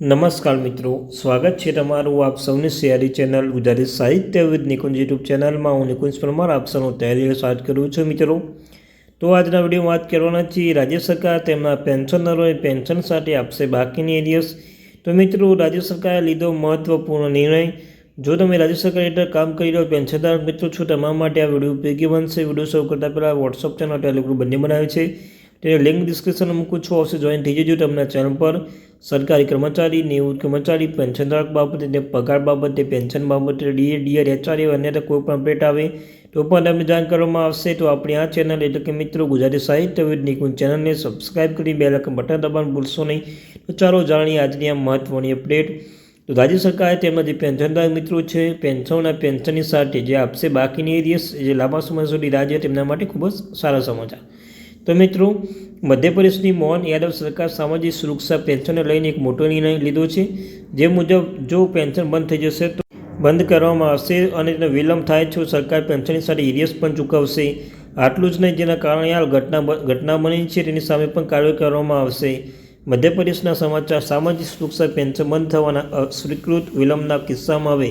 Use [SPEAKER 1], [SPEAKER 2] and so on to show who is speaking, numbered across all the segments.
[SPEAKER 1] નમસ્કાર મિત્રો, સ્વાગત છે તમારું આપ સૌની શિયારી ચેનલ ગુજરાતી સાહિત્ય વિદ નિકુંજ યુટ્યુબ ચેનલમાં. હું નિકુંજ પરમાર, આપ સૌનું તૈયારી સ્વાગત કરું છું મિત્રો. તો આજના વિડીયોમાં વાત કરવાના છીએ રાજ્ય સરકાર તેમના પેન્શનરોને પેન્શન સાથે આપશે બાકીની એરિયસ. તો મિત્રો, રાજ્ય સરકારે લીધો મહત્વપૂર્ણ નિર્ણય. જો તમે રાજ્ય સરકાર હેઠળ કામ કરી રહ્યો પેન્શનદાર મિત્રો છો, તમારા માટે આ વીડિયો ઉપયોગી બનશે. વીડિયો શરૂ કરતાં પહેલાં વોટ્સઅપ ચેનલ ટેલિગ્રુપ બંને બનાવે છે. તેને લિંક ડિસ્ક્રિપ્શનમાં મૂકું છું. આવશે જોઈન થઈ જજો તમને ચેનલ પર. સરકારી કર્મચારી નિવૃત્ત કર્મચારી પેન્શનધારક બાબતે તે પગાર બાબતે પેન્શન બાબતે ડીએ ડીઆર એચઆરએ અન્ય કોઈ પણ અપડેટ આવે તો પણ તમને જાણ કરવામાં આવશે. તો આપણી આ ચેનલ એટલે કે મિત્રો ગુજરાતી સાહિત્ય નિકુંજ ચેનલને સબસ્ક્રાઇબ કરી બે લાખ બટન દબાણ ભૂલશો નહીં. તો ચાલો જાણીએ આજની આ મહત્ત્વની અપડેટ તો રાજ્ય સરકારે તેમના જે પેન્શનધારક મિત્રો છે પેન્શનના પેન્શનની સાથે જે આપશે બાકીની જે લાંબા સમય સુધી રાજ્ય તેમના માટે ખૂબ જ સારા સમાચાર. તો મિત્રો, મધ્યપ્રદેશની મોહન યાદવ સરકાર સામાજિક સુરક્ષા પેન્શનને લઈને એક મોટો નિર્ણય લીધો છે. જે મુજબ, જો પેન્શન બંધ થઈ જશે તો બંધ કરવામાં આવશે અને તેનો વિલંબ થાય છે સરકાર પેન્શનની સાથે ઇરિયસ પણ ચૂકવશે. આટલું જ નહીં, જેના કારણે આ ઘટના ઘટના બની છે, તેની સામે પણ કાર્યવાહી કરવામાં આવશે. મધ્યપ્રદેશના સમાચાર, સામાજિક સુરક્ષા પેન્શન બંધ થવાના અસ્વીકૃત વિલંબના કિસ્સામાં હવે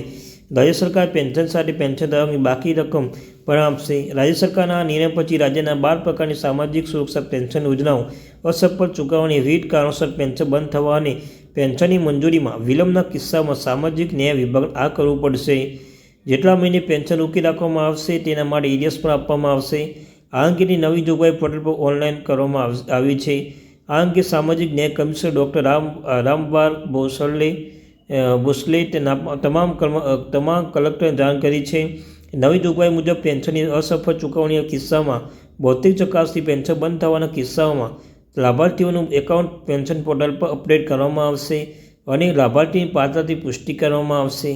[SPEAKER 1] રાજ્ય સરકાર પેન્શન સાથે પેન્શન પેન્શનધારકની બાકી રકમ પણ આપશે. રાજ્ય સરકારના નિર્ણય પછી રાજ્યના બાર પ્રકારની સામાજિક સુરક્ષા પેન્શન યોજનાઓ અસફળ ચૂકવણી વિવિધ કારણોસર પેન્શન બંધ થવા અને પેન્શનની મંજૂરીમાં વિલંબના કિસ્સામાં સામાજિક ન્યાય વિભાગ આ કરવું પડશે. જેટલા મહિને પેન્શન રોકી રાખવામાં આવશે, તેના માટે એરિયસ પણ આપવામાં આવશે. આ અંગેની નવી જોગવાઈ પોર્ટલ પર ઓનલાઈન કરવામાં આવી છે. આ અંગે સામાજિક ન્યાય કમિશનર ડૉક્ટર રામ રામબાર બોસલે તેના તમામ તમામ કલેક્ટરને જાણ કરી છે. નવી જોગવાઈ મુજબ પેન્શનની અસફળ ચૂકવણીના કિસ્સામાં ભૌતિક ચકાસણી પેન્શન બંધ થવાના કિસ્સાઓમાં લાભાર્થીઓનું એકાઉન્ટ પેન્શન પોર્ટલ પર અપડેટ કરવામાં આવશે અને લાભાર્થીની પાત્રતાની પુષ્ટિ કરવામાં આવશે.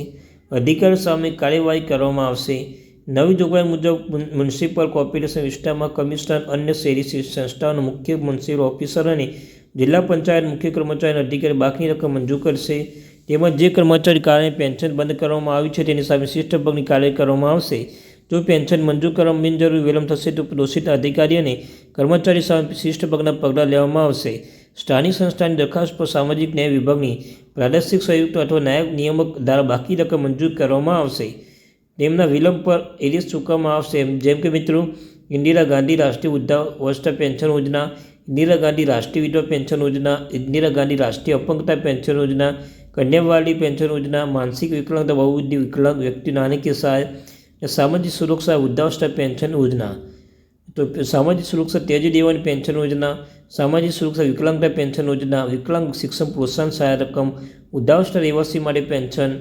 [SPEAKER 1] અધિકાર સામે કાર્યવાહી કરવામાં આવશે. નવી જોગવાઈ મુજબ મ્યુનિસિપલ કોર્પોરેશન વિસ્તારમાં કમિશનર અન્ય શહેરી સંસ્થાઓના મુખ્ય મ્યુનિસિપલ ઓફિસર અને જિલ્લા પંચાયત મુખ્ય કર્મચારીના અધિકારી બાકીની રકમ મંજૂર કરશે. તેમજ જે કર્મચારી કારણે પેન્શન બંધ કરવામાં આવી છે તેની સામે શિસ્ત પગની કાર્યવાહી કરવામાં આવશે. જો પેન્શન મંજૂર કરવામાં બિનજરૂરી વિલંબ થશે તો દોષિત અધિકારી અને કર્મચારી સામે શિસ્ત પગના પગલાં લેવામાં આવશે. સ્થાનિક સંસ્થાની દરખાસ્ત પર સામાજિક ન્યાય વિભાગની પ્રાદેશિક સંયુક્ત અથવા નાયબ નિયામક દ્વારા બાકી રકમ મંજૂર કરવામાં આવશે. તેમના વિલંબ પર એરિયસ ચૂકવવામાં આવશે જેમ કે મિત્રો, ઇન્દિરા ગાંધી રાષ્ટ્રીય વૃદ્ધા વસ્ત્ર પેન્શન યોજના, ઇન્દિરા ગાંધી રાષ્ટ્રીય વિધવા પેન્શન યોજના, ઇન્દિરા ગાંધી રાષ્ટ્રીય અપંગતા પેન્શન યોજના કન્યાવાલી પેન્શન યોજના માનસિક વિકલાંગતા બહુવિધિ વિકલાંગ વ્યક્તિ નાણાકીય સહાય સામાજિક સુરક્ષા વૃદ્ધાવસ્થા પેન્શન યોજના તો સામાજિક સુરક્ષા ત્યાજી દેવાની પેન્શન યોજના સામાજિક સુરક્ષા વિકલાંગતા પેન્શન યોજના વિકલાંગ શિક્ષણ પ્રોત્સાહન સહાય રકમ વૃદ્ધાવસ્થા રહેવાસી માટે પેન્શન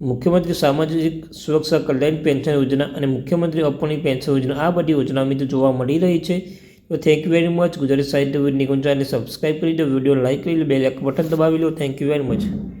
[SPEAKER 1] મુખ્યમંત્રી સામાજિક સુરક્ષા કલ્યાણ પેન્શન યોજના અને મુખ્યમંત્રી અપણી પેન્શન યોજના આ બધી યોજના મિત્રો જોવા મળી રહી છે તો thank you very much Gujarati સાહિત્ય નિકુંજ ચેનલને સબસ્ક્રાઈબ કરી દો વીડિયો લાઇક કરી લો બે લાખ બટન દબાવી લો થેન્ક યુ વેરી મચ